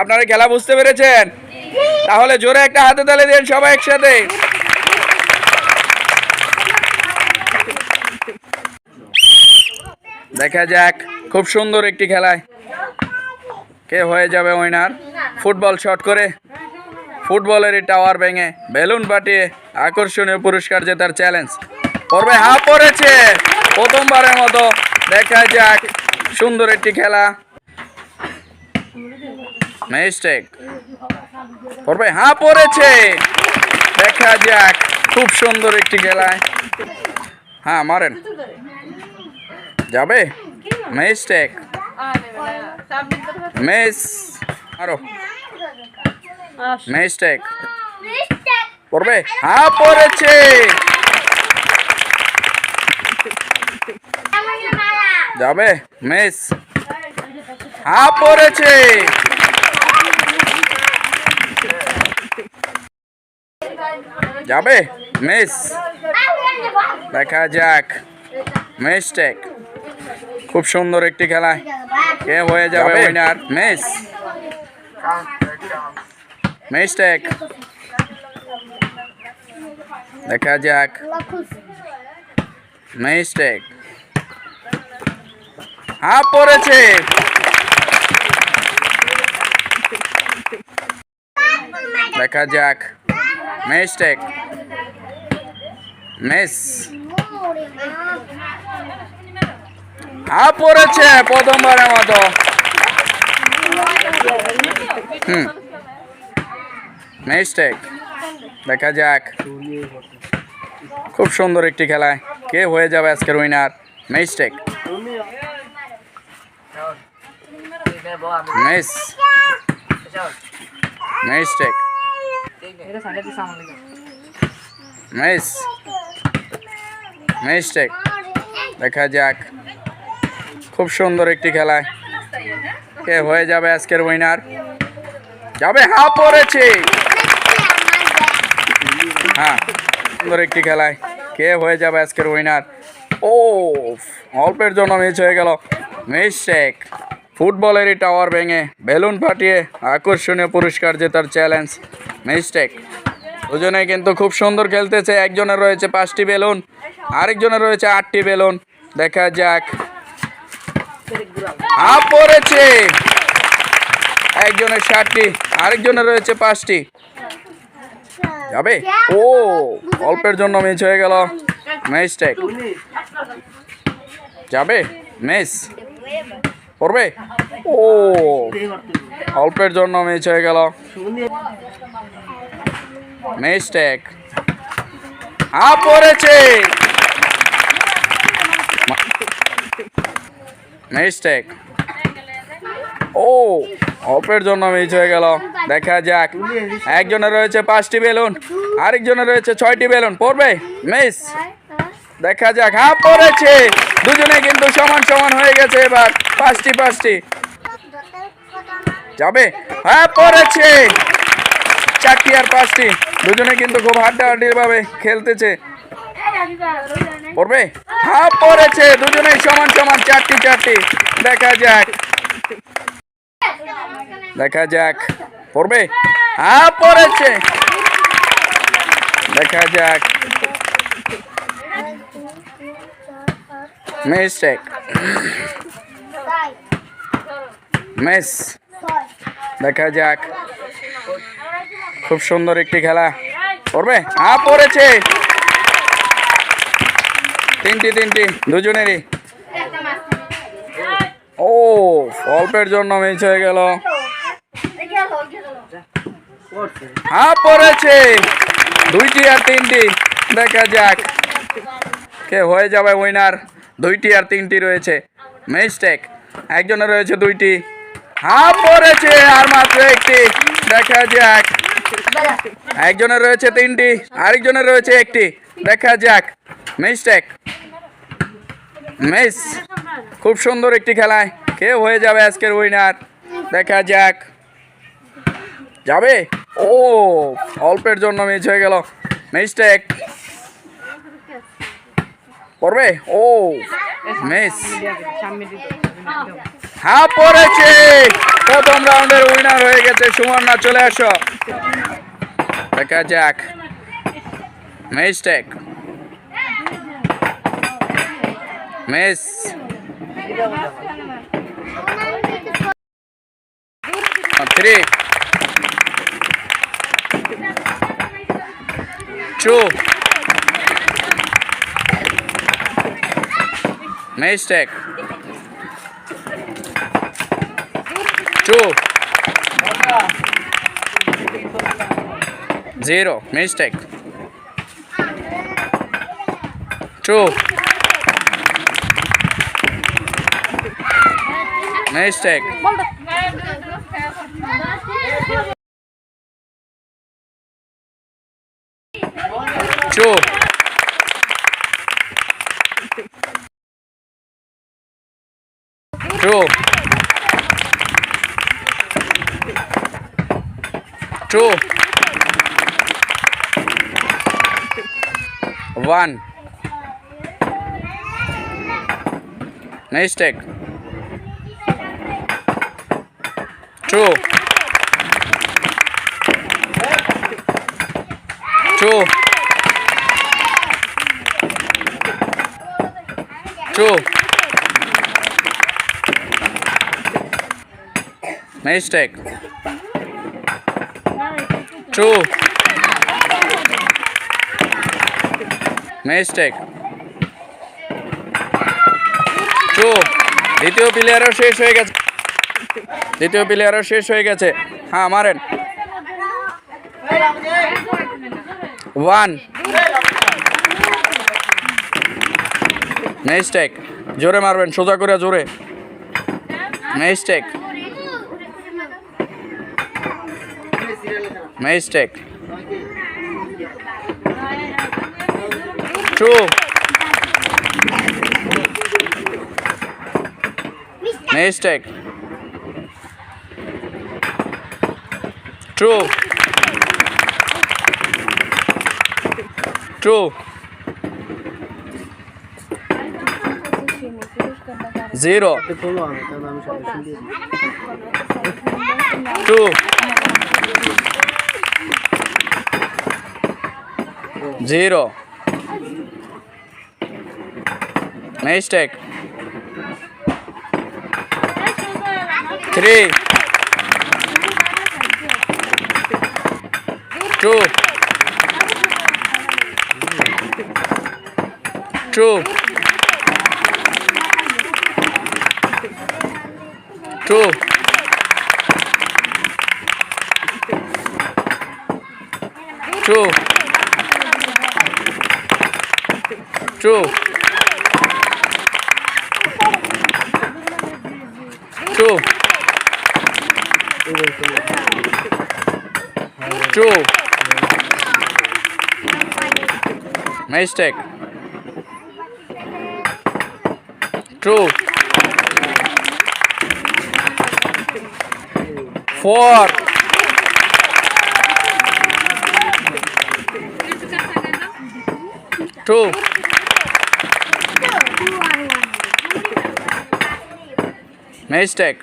আপনারা খেলা বুঝতে পেরেছেন? তাহলে জোরে একটা হাতে তালে দেন সবাই একসাথে। দেখা যাক, খুব সুন্দর একটি খেলায়। কে হয়ে যাবে উইনার ফুটবল শট করে। ফুটবলের এই টাওয়ার ভেঙে বেলুন পাঠিয়ে আকর্ষণীয় পুরস্কার জেতার চ্যালেঞ্জ পড়বে হা পড়েছে, প্রথমবারের মতো। দেখা যাক, সুন্দর একটি খেলা। মিস্টেক পড়বে হা পড়েছে। দেখা যাক, খুব সুন্দর একটি খেলায় হ্যাঁ মারেন। যাবে? মিস্টেক মিস আরও মিস্টেক পড়বে হ্যাঁ পড়েছে। যাবে? মিস হ্যাঁ পড়েছে। যাবে? মিস দেখা যাক। মিস্টেক খুব সুন্দর একটি খেলায় কে হয়ে যাবে উইনার মিস মিস্টেক দেখা যাক। মিস্টেক হ্যাঁ পড়েছে। দেখা যাক। Mistake miss. হ্যাঁ পড়েছে প্রথমবারের মতো। হুম। মিস্টেক দেখা যাক। খুব সুন্দর একটি খেলায়। কে হয়ে যাবে আজকের winner mistake miss mistake miss mistake দেখা যাক। খুব সুন্দর একটি খেলায় কে হয়ে যাবে আজকের উইনার যাবে হ্যাঁ পড়েছে। হ্যাঁ সুন্দর একটি খেলায়। কে হয়ে যাবে আজকের উইনার ও অল্পের জন্য মিস হয়ে গেল। মিস্টেক ফুটবলেরই টাওয়ার ভেঙে বেলুন ফাটিয়ে আকর্ষণীয় পুরস্কার জেতার চ্যালেঞ্জ মিস্টেক দুজনে কিন্তু খুব সুন্দর খেলতেছে। একজনের রয়েছে পাঁচটি বেলুন। আরেকজনের রয়েছে আটটি বেলুন। দেখা যাক। হা পড়েছে। একজনের ষাটটি, আরেকজনের রয়েছে পাঁচটি। যাবে? ও, অল্পের জন্য মিস হয়ে গেল। মিস্টেক যাবে? মিস করবে ও, অল্পের জন্য মিস হয়ে গেল। মিস্টেক হা পড়েছে। মিস্টেক ও অল্পের জন্য মিস হয়ে গেল। দেখা যাক। একজনের রয়েছে পাঁচটি বেলুন, আরেকজনের রয়েছে ছয়টি বেলুন। পড়বে? মিস দেখা যাক। হ্যাঁ পড়েছে। দুজনে কিন্তু সমান সমান হয়ে গেছে এবার। পাঁচটি পাঁচটি। যাবে? হ্যাঁ পড়েছে। চারটি আর পাঁচটি। দুজনে কিন্তু খুব হাড্ডাহাড্ডির ভাবে খেলতেছে। পড়বে? হ্যাঁ পড়েছে। দুজনেই সমান সমান চারটি চারটি। দেখা যাক। দেখা যাক। পড়বে? হ্যাঁ পড়েছে। দেখা যাক। মিস্টেক মিস দেখা যাক। খুব সুন্দর একটি খেলা। পড়বে? হ্যাঁ পড়েছে। তিনটি তিনটি দুজনেরই। ও, অল্পের জন্য মিস হয়ে গেল। হ্যাঁ পড়েছে। দুইটি আর তিনটি। দেখা যাক। কে হয়ে যাবে উইনার দুইটি আর তিনটি রয়েছে। মিস্টেক একজনের রয়েছে দুইটি। হ্যাঁ পড়েছে আর মাত্র একটি। দেখা যাক। একজনের রয়েছে তিনটি আরেকজনের রয়েছে একটি। দেখা যাক। মিস্টেক। মিস, খুব সুন্দর একটি খেলায়। কে হয়ে যাবে আজকের উইনার দেখা যাক। যাবে? ও, অল্পের জন্য মিস হয়ে গেল। মিস্টেক। পড়বে ও মিস হ্যাঁ পড়েছে। প্রথম রাউন্ডের উইনার হয়ে গেছে। গেছে সুমনা চলে আসো। দেখা যাক। Mistake. Miss three two mistake two zero mistake Nice. Two. Two. Two. One. Nice tag. Two two two mistake two mistake two দ্বিতীয় প্লেয়ারও শেষ হয়ে গেছে দ্বিতীয় প্লেয়ারও শেষ হয়ে গেছে। হ্যাঁ মারেন। ওয়ান মিস্টেক জোরে মারবেন, সোজা করে জোরে। Mistake mistake two Mistake. True. True. Zero. Two. Zero. Mistake. Three. Two. Two. Two. Two. Two. Two. Two. Mistake. Two. Four. Two. Mistake.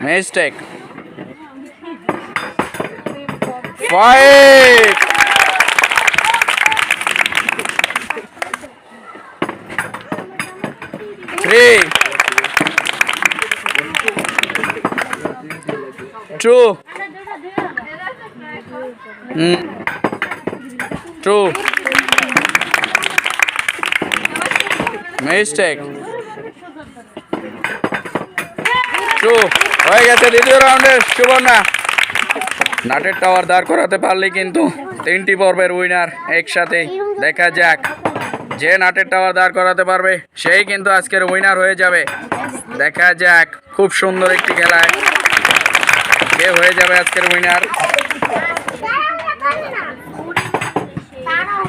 Mistake. Five. Three. Two. Mm. Two. Mistake. Two হয়ে গেছে দ্বিতীয় রাউন্ডের সুবর্ণা নাটের tower দাঁড় করাতে পারলে কিন্তু তিনটি পর্বের উইনার একসাথে। দেখা যাক যে নাটের টাওয়ার দাঁড় করাতে পারবে সেই কিন্তু আজকের উইনার হয়ে যাবে। দেখা যাক খুব সুন্দর একটি খেলায় কে হয়ে যাবে আজকের উইনার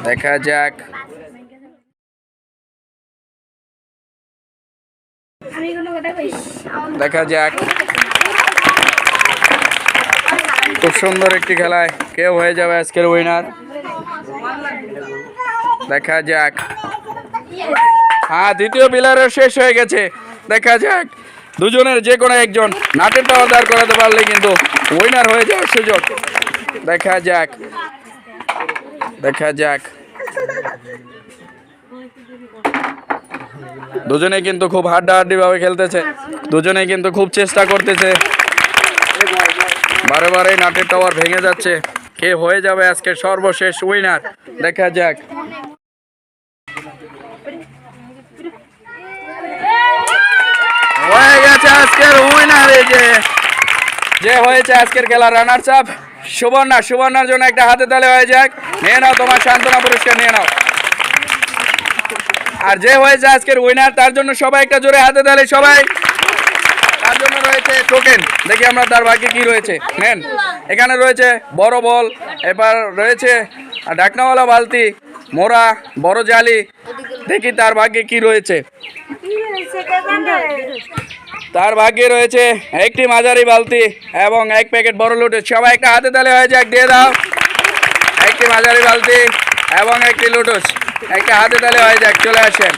দেখা যাক। দেখা যাক। খুব সুন্দর একটি খেলায় কেউ হয়ে যাবে আজকের উইনার দেখা যাক। হ্যাঁ দ্বিতীয় প্লেয়ারও শেষ হয়ে গেছে। দেখা যাক। দুজনের যে কোনো একজন নাটের টাওয়ার দাঁড় করাতে পারলে কিন্তু উইনার হয়ে যাওয়ার সুযোগ। দেখা যাক। দেখা যাক। দুজনে কিন্তু খুব হাড্ডাহাড্ডিভাবে খেলতেছে। দুজনে কিন্তু খুব চেষ্টা করতেছে। বারে বারে নাটের টাওয়ার ভেঙে যাচ্ছে। কে হয়ে যাবে আজকে সর্বশেষ উইনার দেখা যাক। হয়ে গেছে আজকের উইনার যে। যে হয়েছে আজকের খেলা রানার চাপ সুবর্ণা, সুবর্ণার জন্য একটা হাতে তালে হয়ে যাক। নিয়ে নাও তোমার সান্ত্বনা পুরস্কার, নিয়ে নাও। আর যে হয়েছে আজকের উইনার তার জন্য সবাই একটা জোরে হাতে তালে, সবাই। তার জন্য রয়েছে টোকেন দেখি আমরা তার ভাগ্যে কি রয়েছে। নেন, এখানে রয়েছে বড় বল এবার রয়েছে ঢাকনাওয়ালা বালতি মোড়া বড় জালি। দেখি তার ভাগ্যে কি রয়েছে। তার ভাগ্যে রয়েছে একটি মাঝারি বালতি এবং এক প্যাকেট বড় লুটে সবাই একটা হাতে তালে হয়ে যাক, দিয়ে দাও। একটি মাঝারি বালতি এবং একটি লুটুস। একটা হাতে তালে হয়ে যাক, চলে আসেন।